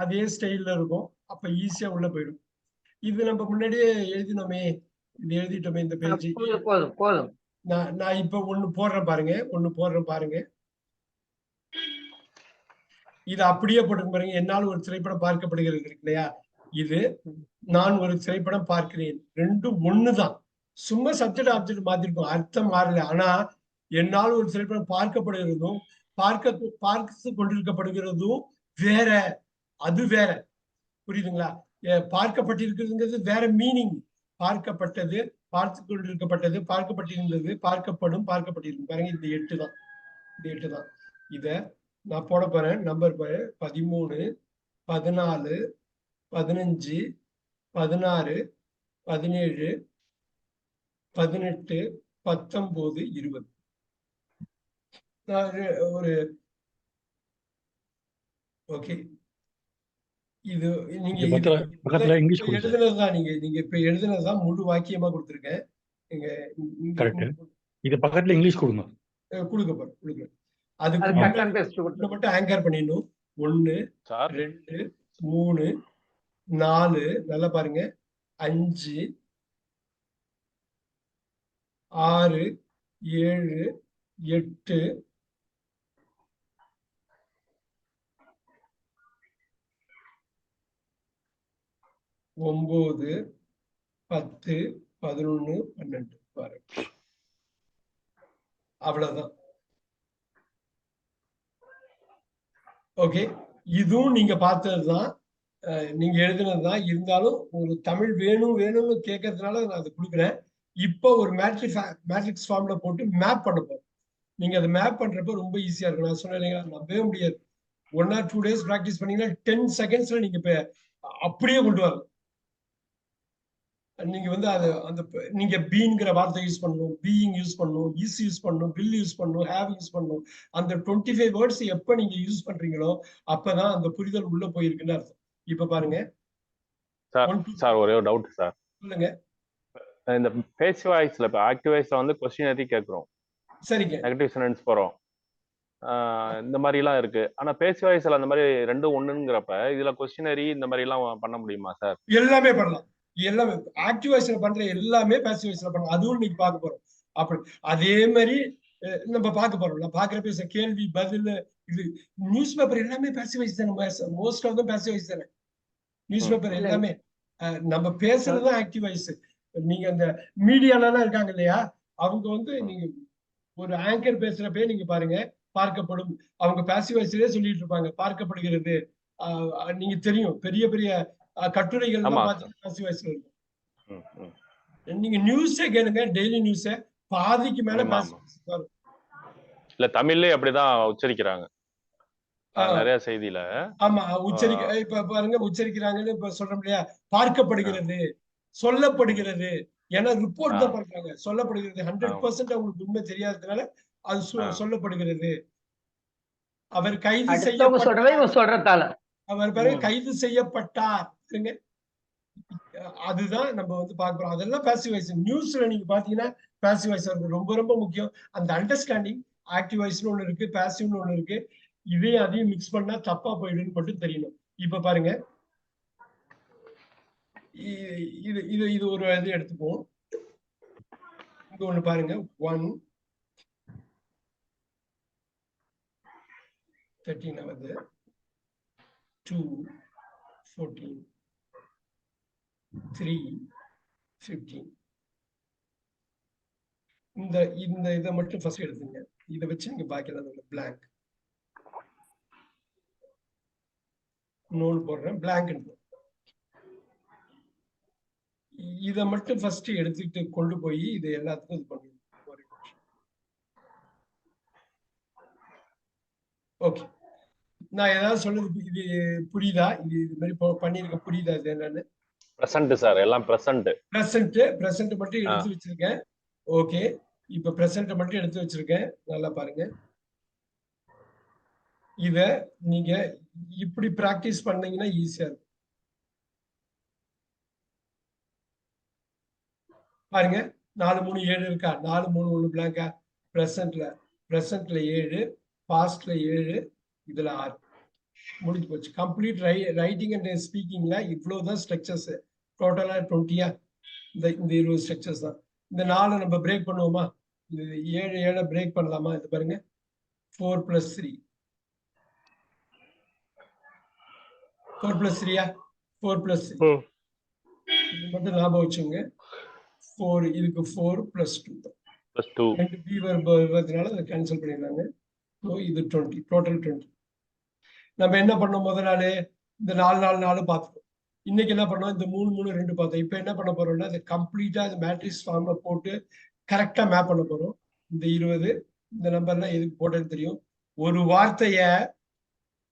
அதே ஸ்டைல்ல இருக்கும். அப்ப ஈஸியா உள்ள போயிடும். இது நம்ம முன்னாடியே எழுதினோமே இது எழுதிட்டோமே இந்த பேஜ் போதும் போதும் நான் நான் இப்ப ஒண்ணு போடுறேன் பாருங்க ஒண்ணு போடுறேன் பாருங்க. இது அப்படியே போட்டு பாருங்க. என்னால் ஒரு திரைப்படம் பார்க்கப்படுகிறது இருக்கு இல்லையா? இது நான் ஒரு திரைப்படம் பார்க்கிறேன். ரெண்டும் ஒண்ணுதான். சும்மா சப்ஜெக்ட் ஆப்ஜெக்ட் மாத்திருக்கோம். அர்த்தம் மாறல. ஆனா என்னால் ஒரு திரைப்படம் பார்க்கப்படுகிறதும் பார்க்க பார்த்து கொண்டிருக்கப்படுகிறதும் வேற அது வேற. புரியுதுங்களா? பார்க்கப்பட்டிருக்கிறதுங்கிறது வேற மீனிங் பார்க்கப்பட்டது பார்த்து கொண்டிருக்கப்பட்டது பார்க்கப்பட்டிருந்தது பார்க்கப்படும் பார்க்கப்பட்டிருக்கும். பாருங்க இந்த எட்டு தான். இந்த எட்டு தான். இத நான் போட போறேன். நம்பர் பதிமூணு பதினாலு பதினஞ்சு பதினாறு பதினேழு பதினெட்டு பத்தொன்பது இருபது. ஒரு ஓகே. இது நீங்க பக்கத்துல இங்கிலீஷ் எழுதுனதுதான் நீங்க நீங்க இப்ப எழுதுனதுதான் முழு வாக்கியமா கொடுத்துருக்கேன். Correct. இது பக்கத்துல இங்கிலீஷ் கொடுங்க. கொடுக்க போறேன் கொடுக்க அது மட்டும் ஆங்கர் பண்ணிடணும். சார் ரெண்டு மூணு நாலு நல்லா பாருங்க. அஞ்சு ஆறு ஏழு எட்டு ஒன்பது பத்து பதினொன்னு பன்னெண்டு. பாருங்க. அவ்வளவுதான். ஓகே இதுவும் நீங்க பார்த்ததுதான் நீங்க எழுதுனதுதான். இருந்தாலும் ஒரு தமிழ் வேணும் வேணும்னு கேட்கறதுனால நான் அதை கொடுக்குறேன். இப்போ ஒரு மேட்ரிக்ஸ் மேட்ரிக்ஸ் ஃபார்ம்ல போட்டு மேப் பண்ண போறோம். நீங்க அதை மேப் பண்றப்ப ரொம்ப ஈஸியா இருக்கும். நான் சொன்னேன் இல்லைங்களா? நம்பவே முடியாது. One or two days practice பண்ணீங்கன்னா டென் செகண்ட்ஸ்ல நீங்க இப்ப அப்படியே கொண்டு வரலாம். நீங்க வந்து அது அந்த நீங்க பீங்கிற வார்த்தை யூஸ் பண்ணணும் பீயிங் யூஸ் பண்ணணும் இஸ் யூஸ் பண்ணணும் வில் யூஸ் பண்ணணும் ஹேவ் யூஸ் பண்ணணும். அந்த டுவெண்ட்டி ஃபைவ் வேர்ட்ஸ் எப்ப நீங்க யூஸ் பண்றீங்களோ அப்பதான் அந்த புரிதல் உள்ள போயிருக்குன்னு அர்த்தம். இப்ப பாருங்க. சார் ஒரே ஒரு டவுட் சார். சொல்லுங்க. இந்த பேஸ் வாய்ஸ்ல இப்போ ஆக்டிவ் வாய்ஸ்ல வந்து கொஸ்டின் எழுதி கேட்குறோம். சரிங்க. நெகட்டிவ் சென்டென்ஸ் போறோம். ஆஹ் இந்த மாதிரி எல்லாம் இருக்கு. ஆனா பேஸ் வாய்ஸ்ல அந்த மாதிரி ரெண்டும் ஒண்ணுங்கிறப்ப இதுல கொஸ்டினரி இந்த மாதிரி எல்லாம் பண்ண முடியுமா சார்? எல்லாமே பண்ணலாம். எல்லாமே ஆக்டிவ் வாய்ஸ்ல பண்ற எல்லாமே பாசிவ் வாய்ஸ்ல பண்ணலாம் அதுவும் இன்னைக்கு பார்க்க போறோம். அப்படி அதே மாதிரி நம்ம பார்க்க போறோம். நான் பாக்குறப்ப கேள்வி பதில் இது நியூஸ் பேப்பர் எல்லாமே பாசிவ் வாய்ஸ் தானே. மோஸ்ட் ஆஃப் தான் பாசிவ் வாய்ஸ் தானே. நியூஸ். பேப்பர் எல்லாமே. நம்ம பேசுறதுதான் ஆக்டிவ் வாய்ஸ் நீங்க அந்த மீடியாலாம் இருக்காங்க இல்லையா? அவங்க வந்து நீங்க ஒரு ஆங்கர் பேசுறப்பே நீங்க பாருங்க பார்க்கப்படும். அவங்க பாசிவ் வாய்ஸ்லயே சொல்லிட்டு இருப்பாங்க. பார்க்கப்படுகிறது. நீங்க தெரியும். பெரிய பெரிய கட்டுரைகள். நீங்க நியூஸே கேளுங்க டெய்லி நியூஸே பாதிக்கு மேல. இல்ல தமிழ்லயே அப்படிதான் உச்சரிக்கிறாங்க. நிறைய செய்தியில. ஆமா உச்சரிக்க இப்ப பாருங்க உச்சரிக்கிறாங்கன்னு இப்ப சொல்றோம் இல்லையா? பார்க்கப்படுகிறது சொல்லப்படுகிறது. ஏன்னா ரிப்போர்ட் தான். பண்றாங்க. சொல்லப்படுகிறது. ஹண்ட்ரட். பர்சன்ட் அவங்களுக்கு உண்மை தெரியாததுனால அது. சொல்லப்படுகிறது. அவர் கைது இவன் சொல்றதால. அவர் பாருங்க ம். கைது செய்யப்பட்டார். இருங்க அதுதான் நம்ம வந்து பார்க்க போறோம். அதெல்லாம் பாசிவ் நியூஸ்ல நீங்க பாத்தீங்கன்னா பாசிவ் இருக்கும் ரொம்ப ரொம்ப முக்கியம். அந்த அண்டர்ஸ்டாண்டிங் ஆக்டிவ் வைஸ்னு ஒண்ணு இருக்கு பேசிவ்னு ஒண்ணு இருக்கு. இதையும் அதையும் மிக்ஸ் பண்ணா தப்பா போயிடுன்னு மட்டும் தெரியணும். இப்ப பாருங்க. இது இது இது ஒரு இது எடுத்துப்போம் இங்க ஒண்ணு பாருங்க. ஒன் தேர்ட்டீன் ஆகுது. டூ ஃபோர்டீன் த்ரீ ஃபிஃப்டீன் இந்த இந்த இதை மட்டும் ஃபர்ஸ்ட் எடுத்துங்க. இதை வச்சு நீங்க பாக்கலாம் பிளாங்க் நூல் போடுறேன். பிளாங்க் இதை மட்டும் ஃபர்ஸ்ட் எடுத்துக்கிட்டு கொண்டு போய் இது எல்லாத்துக்கும் இது பண்ணுங்க ஓகே நான் ஏதாவது சொல்றது இது புரியுதா? இது இது மாதிரி பண்ணியிருக்க புரியுதா? இது என்னன்னு? பிரசன்ட் சார் எல்லாம் பிரசன்ட் பிரசன்ட் பிரசன்ட் மட்டும் எடுத்து வச்சிருக்கேன். ஓகே இப்ப பிரசன்ட் மட்டும் எடுத்து வச்சிருக்கேன். நல்லா பாருங்க. இத நீங்க இப்படி பிராக்டிஸ் பண்ணீங்கன்னா ஈஸியா இருக்கும். பாருங்க. நாலு மூணு ஏழு இருக்கா? நாலு மூணு ஒண்ணு பிளாங்கா பிரசன்ட்ல பிரசன்ட்ல ஏழு பாஸ்ட்ல ஏழு இதுல ஆறு. முடிஞ்சு போச்சு. கம்ப்ளீட் ரை ரைட்டிங் அண்ட் ஸ்பீக்கிங்ல இவ்வளவுதான் ஸ்ட்ரக்சர்ஸ் டோட்டலா டுவெண்ட்டியா இந்த இந்த இருபது ஸ்ட்ரக்சர்ஸ் தான். இந்த நாலு நம்ம பிரேக் பண்ணுவோமா? இது ஏழு ஏழை பிரேக் பண்ணலாமா? இது பாருங்க. Four plus three four plus த்ரீயா four plus three. இது மட்டும் ஞாபகம் வச்சுங்க ஃபோர் இதுக்கு ஃபோர் பிளஸ் டூ தான் ரெண்டு பி வருவதனால அதை கேன்சல் பண்ணிடுறாங்க. ஸோ இது டுவெண்ட்டி டோட்டல் டுவெண்ட்டி நம்ம என்ன பண்ணோம் முத நாள்? இந்த நாலு நாலு நாலு பார்த்துட்டோம். இன்னைக்கு என்ன பண்ணோம்? இந்த மூணு மூணு ரெண்டு பார்த்தோம். இப்போ என்ன பண்ண போறோம்னா அதை கம்ப்ளீட்டா இந்த மேட்ரிக்ஸ் ஃபார்ம்ல போட்டு கரெக்டா மேப் பண்ண போறோம். இந்த இருபது இந்த நம்பர்லாம் எதுக்கு போட்டேன்னு தெரியும்? ஒரு வார்த்தைய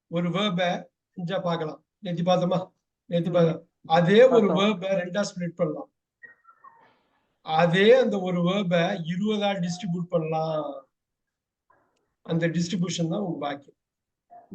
ஒரு வேர்பை அஞ்சா பார்க்கலாம். நேத்தி பார்த்தோமா? நேத்தி பார்த்தோம் அதே ஒரு. வேர்பை ரெண்டா ஸ்ப்ளிட் பண்ணலாம். அதே அந்த ஒரு வேர்பை இருபதா டிஸ்ட்ரிபியூட் பண்ணலாம். அந்த டிஸ்ட்ரிபியூஷன் தான் உங்க பாக்கி.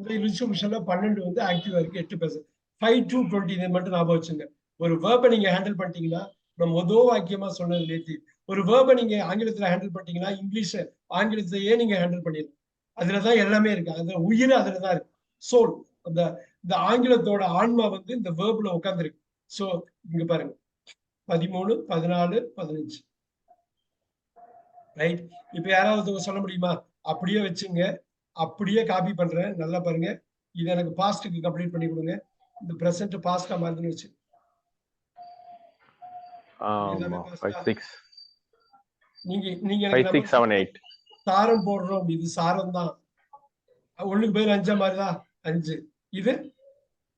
இந்த டிஸ்ட்ரிபியூஷன்ல பன்னெண்டு வந்து ஆக்டிவா இருக்கு எட்டு பெர்சன்ட் ஃபைவ் டு டுவெண்ட்டி இதை மட்டும் ஞாபகம் வச்சுங்க. ஒரு வேர்பை நீங்க ஹேண்டில் பண்ணிட்டீங்கன்னா நம்ம மொதல் வாக்கியமா சொன்னது நேத்தி ஒரு வேர்பை நீங்க ஆங்கிலத்துல ஹேண்டில் பண்ணிட்டீங்கன்னா இங்கிலீஷ் ஆங்கிலத்திலேயே நீங்க ஹேண்டில் பண்ணிடலாம். அதுலதான் எல்லாமே இருக்கு. அந்த உயிர் அதுலதான் இருக்கு. சோல் அந்த இந்த ஆங்கிலத்தோட ஆன்மா வந்து இந்த வேர்ப்ல உட்காந்துருக்கு சோ இங்க பாருங்க. பதிமூணு பதினாலு பதினஞ்சு. ரைட் இப்ப யாராவது சொல்ல முடியுமா? அப்படியே வச்சுங்க. அப்படியே காப்பி பண்றேன். நல்லா பாருங்க. இது எனக்கு பாஸ்டுக்கு கம்ப்ளீட் பண்ணி கொடுங்க. இந்த பிரசன்ட் பாஸ்டா மாறுதுன்னு வச்சு. நீங்க நீங்க சாரம் போடுறோம். இது சாரம் தான். ஒண்ணுக்கு பேர் அஞ்சா மாதிரிதான் அஞ்சு. இது?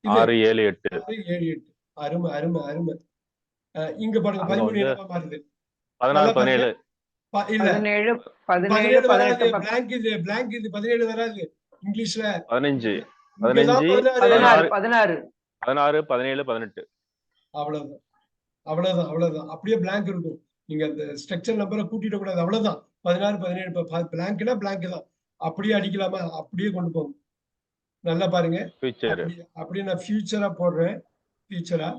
ஆறு ஏழு எட்டு. ஏழு எட்டு. அருமை அருமை அருமை. இங்க பாருங்க பதிமூணு மாறுது? பதினாலு பதினேழு. பதினேழு வராது. பிளாங்க் இது பிளாங்க் இது பதினேழு வராது. இங்கிலீஷ்ல. பதினஞ்சு. பதினாறு. பதினேழு பதினெட்டு. அவ்வளவுதான். அவ்வளவுதான் அவ்வளவுதான். அப்படியே blank இருக்கும். நீங்க அந்த ஸ்ட்ரக்சர் நம்பரை கூட்டிட கூடாது. அவ்வளவுதான். பதினாறு பதினேழு பிளாங்க்னா பிளாங்க் தான். அப்படியே அடிக்கலாமா? அப்படியே கொண்டு போங்க. நல்லா பாருங்க. ஃபியூச்சர் அப்படியே- அப்படியே நான் ஃபியூச்சரா போடுறேன். ஃபியூச்சரா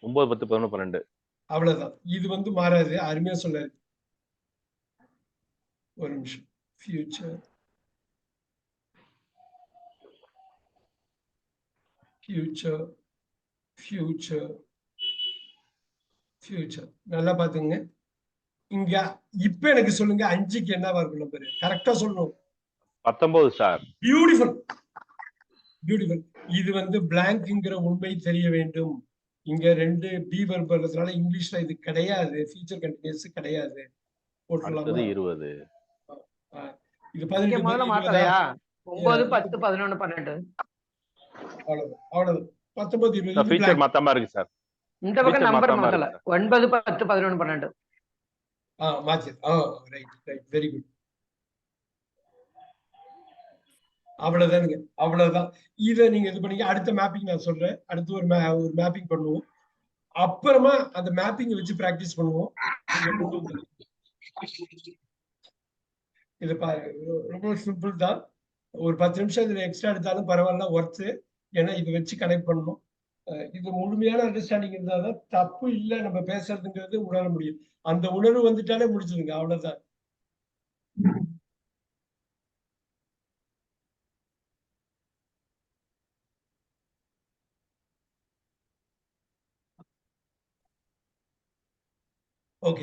ஒன்பது பத்து பதினொன்று பன்னெண்டு. அவ்வளவுதான். இது வந்து மாறாது. அருமையா சொல்லாரு ஒரு நிமிஷம். ஃபியூச்சர் ஃபியூச்சர் ஃபியூச்சர் ஃபியூச்சர் நல்லா பாத்துங்க இங்க இப்ப எனக்கு சொல்லுங்க. அஞ்சுக்கு என்னவா இருக்கும் நம்பர் கரெக்டா சொல்லணும். பத்தொன்பது சார் பியூட்டிஃபுல் பியூட்டிஃபுல் இது வந்து பிளாங்க்ங்கிற உண்மை தெரிய வேண்டும். இங்க ரெண்டு பி வர்பதுனால இங்கிலீஷ்ல இது கிடையாது ஃபியூச்சர் கண்டினியூஸ் கிடையாது. போட்டுடலாமா இருபது. இது பதினெட்டு முதல்ல? மாத்தலையா ஒன்பது பத்து பதினொன்னு பன்னெண்டு. அவ்வளவுதான் அவ்வளவுதான் பத்தொன்பது இருபது ஃபியூச்சர். மாத்தாம இருக்கு சார். இந்த பக்கம் நம்பர் மாத்தல. ஒன்பது பத்து பதினொன்னு பன்னெண்டு. ஆ மாத்தி. ஆ ரைட் ரைட் வெரி குட் அவ்வளவுதானுங்க. அவ்வளவுதான். இதை நீங்க இது பண்ணீங்க அடுத்த மேப்பிங் நான் சொல்றேன். அடுத்து ஒரு மே ஒரு மேப்பிங் பண்ணுவோம். அப்புறமா அந்த மேப்பிங் வச்சு பிராக்டிஸ் பண்ணுவோம். இது ரொம்ப சிம்பிள் தான். ஒரு பத்து நிமிஷம் இதுல எக்ஸ்ட்ரா எடுத்தாலும் பரவாயில்ல ஒர்த்து ஏன்னா இதை வச்சு கனெக்ட் பண்ணணும். இது முழுமையான அண்டர்ஸ்டாண்டிங் இருந்தால் தான் தப்பு இல்லை நம்ம பேசுறதுங்கிறது உணர முடியும். அந்த உணர்வு வந்துட்டாலே முடிச்சதுங்க அவ்வளவுதான். ஓகே